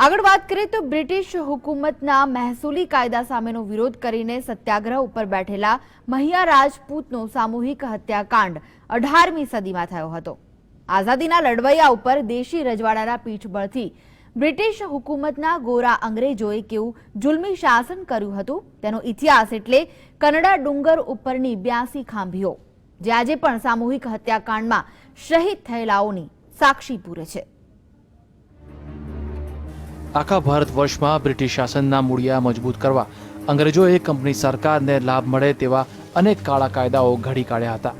આગળ વાત કરીએ તો બ્રિટિશ હુકુમતના મહેસૂલી કાયદા સામેનો વિરોધ કરીને સત્યાગ્રહ ઉપર બેઠેલા મહિયા રાજપૂતનો સામૂહિક હત્યાકાંડ અઢારમી સદીમાં થયો હતો. આઝાદીના લડવૈયા ઉપર દેશી રજવાડાના પીઠબળથી બ્રિટિશ હુકુમતના ગોરા અંગ્રેજોએ કેવું જુલ્મી શાસન કર્યું હતું તેનો ઇતિહાસ એટલે કનડા ડુંગર ઉપરની બ્યાસી ખાંભીઓ, જે આજે પણ સામૂહિક હત્યાકાંડમાં શહીદ થયેલાઓની સાક્ષી પૂરે છે. આખા ભારત વર્ષમાં બ્રિટિશ શાસનના મૂળિયા મજબૂત કરવા. અંગ્રેજોએ કંપની સરકારને લાભ મળે તેવા અનેક કાળા કાયદાઓ ઘડી કાઢ્યા હતા.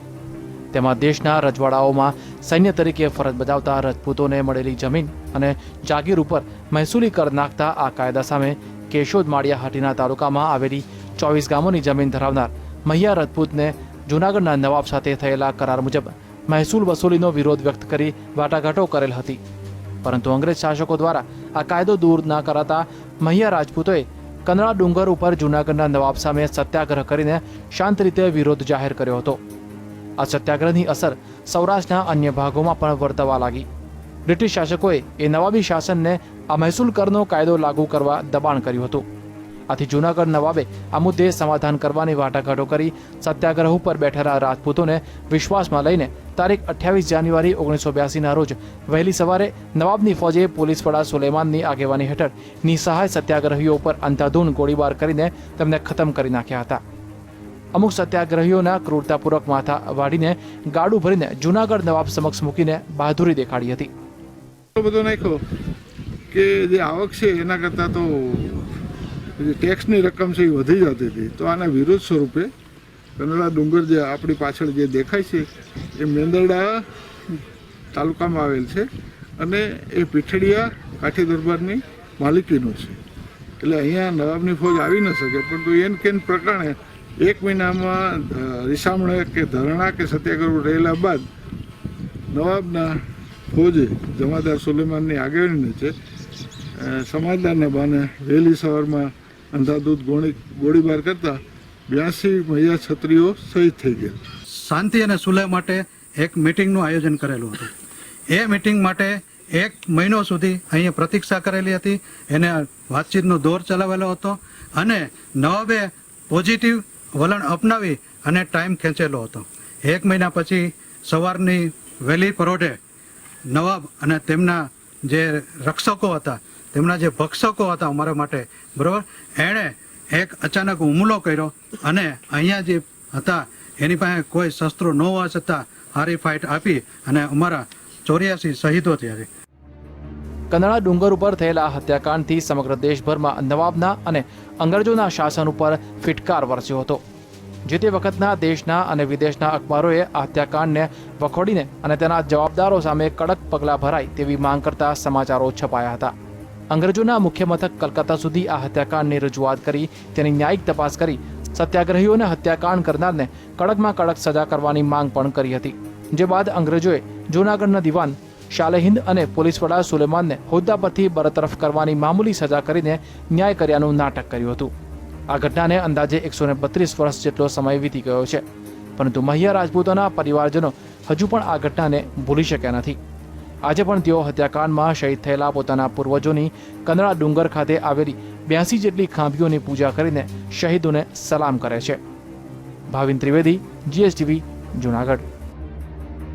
તેમાં દેશના રજવાડાઓમાં સૈન્ય તરીકે ફરજ બજાવતા રજપૂતોને મળેલી જમીન અને જાગીર ઉપર મહેસૂલી કર નાખતા આ કાયદા સામે કેશોદ માળિયા હાટીના તાલુકામાં આવેલી ચોવીસ ગામોની જમીન ધરાવનાર મહિયા રજપૂતને જૂનાગઢના નવાબ સાથે થયેલા કરાર મુજબ મહેસૂલ વસૂલીનો વિરોધ વ્યક્ત કરી વાટાઘાટો કરેલ હતી. પરંતુ અંગ્રેજ શાસકો દ્વારા આ કાયદો દૂર ના કરાતા મહિયા રાજપૂતોએ કનડા ડુંગર ઉપર જૂનાગઢના નવાબ સામે સત્યાગ્રહ કરીને શાંત રીતે વિરોધ જાહેર કર્યો હતો. આ સત્યાગ્રહની અસર સૌરાષ્ટ્રના અન્ય ભાગોમાં પણ વર્તવા લાગી. બ્રિટિશ શાસકોએ એ નવાબી શાસનને આ મહેસૂલ કરનો કાયદો લાગુ કરવા દબાણ કર્યું હતું. આથી જૂનાગઢ નવાબે આ મુદ્દે સમાધાન કરવાની વાટાઘાટો કરી સત્યાગ્રહ ઉપર બેઠેલા રાજપૂતોને વિશ્વાસમાં લઈને તારીખ અઠ્યાવીસ જાન્યુઆરી ઓગણીસો બ્યાસીના રોજ વહેલી સવારે નવાબની ફોજે પોલીસ વડા સુલેમાનની આગેવાની હેઠળ નિસહાય સત્યાગ્રહીઓ ઉપર અંધાધૂન ગોળીબાર કરીને તેમને ખતમ કરી નાખ્યા હતા. અમુક સત્યાગ્રહીઓના ક્રૂરતાપૂર્વક માથા વાળીને ગાડું ભરીને જૂનાગઢ નવાબ સમક્ષ મૂકીને બહાદુરી દેખાડી હતી. બધો નાખ્યો કે જે આવક છે એના કરતાં તો જે ટેક્સની રકમ છે એ વધી જતી હતી. તો આના વિરોધ સ્વરૂપે કનડા ડુંગર જે આપણી પાછળ જે દેખાય છે, એ મેંદરડા તાલુકામાં આવેલ છે અને એ પીઠડિયા કાઠી દરબારની માલિકીનું છે. એટલે અહીંયા નવાબની ફોજ આવી ન શકે, પરંતુ એન કેન પ્રકારે એક મહિનામાં રિસામણે કે ધરણા કે સત્યાગ્રહ રહેલા બાદ નવાબના ફોજે જમાદાર સુલેમાનની આગેવાની છે સમાજદારના બાને વહેલી સવારમાં અંધાધૂત ગોળી ગોળીબાર કરતા બ્યાસી મહિલા છત્રીઓ શહીદ થઈ ગયા. શાંતિ અને સુલહ માટે એક મિટિંગનું આયોજન કરેલું હતું. એ મિટિંગ માટે એક મહિનો સુધી અહીંયા પ્રતીક્ષા કરેલી હતી. એને વાતચીતનો દોર ચલાવેલો હતો અને નવાબે પોઝિટિવ વલણ અપનાવી અને ટાઈમ ખેંચેલો હતો. એક મહિના પછી સવારની વહેલી પરોઢે નવાબ અને તેમના જે રક્ષકો હતા તેમના જે ભક્ષકો હતા અમારા માટે, બરાબર? એણે એક અચાનક હુમલો કર્યો અને અહીંયા જે હતા, એની પાસે કોઈ શસ્ત્રો ન હોવા છતાં હારી ફાઇટ આપી અને અમારા ચોર્યાસી શહીદો થયા છે. ડુંગર ઉપર થયેલા હત્યાકાંડથી સમગ્ર દેશભરમાં નવાબના અને અંગ્રેજોના શાસન ઉપર ફિટકાર વરસ્યો હતો, જે તે વખતના દેશના અને વિદેશના અખબારોએ આ હત્યાકાંડને વખોડીને અને તેના જવાબદારો સામે કડક પગલાં ભરાય તેવી માંગ કરતા સમાચારો છપાયા હતા. અંગ્રેજોના મુખ્ય મથક કલકત્તા સુધી આ હત્યાકાંડની રજૂઆત કરી, તેની ન્યાયિક તપાસ કરી, સત્યાગ્રહીઓને હત્યાકાંડ કરનારને કડકમાં કડક સજા કરવાની માંગ પણ કરી હતી. જે બાદ અંગ્રેજોએ જૂનાગઢના દિવાન શાલેહિંદ અને પોલીસ વડા સુલેમાનને હોદ્દા પરથી બરતરફ કરવાની મામૂલી સજા કરીને ન્યાય કર્યાનું નાટક કર્યું હતું. આ ઘટનાને અંદાજે એકસો બત્રીસ વર્ષ જેટલો સમય વીતી ગયો છે. પરંતુ મહિયા રાજપૂતોના પરિવારજનો હજુ પણ આ ઘટનાને ભૂલી શક્યા નથી. આજે પણ તેઓ હત્યાકાંડમાં શહીદ થયેલા પોતાના પૂર્વજોની કંદરા ડુંગર ખાતે આવેલી બ્યાસી જેટલી ખાંભીઓની પૂજા કરીને શહીદોને સલામ કરે છે. ભાવિન ત્રિવેદી જીએસટીવી જુનાગઢ.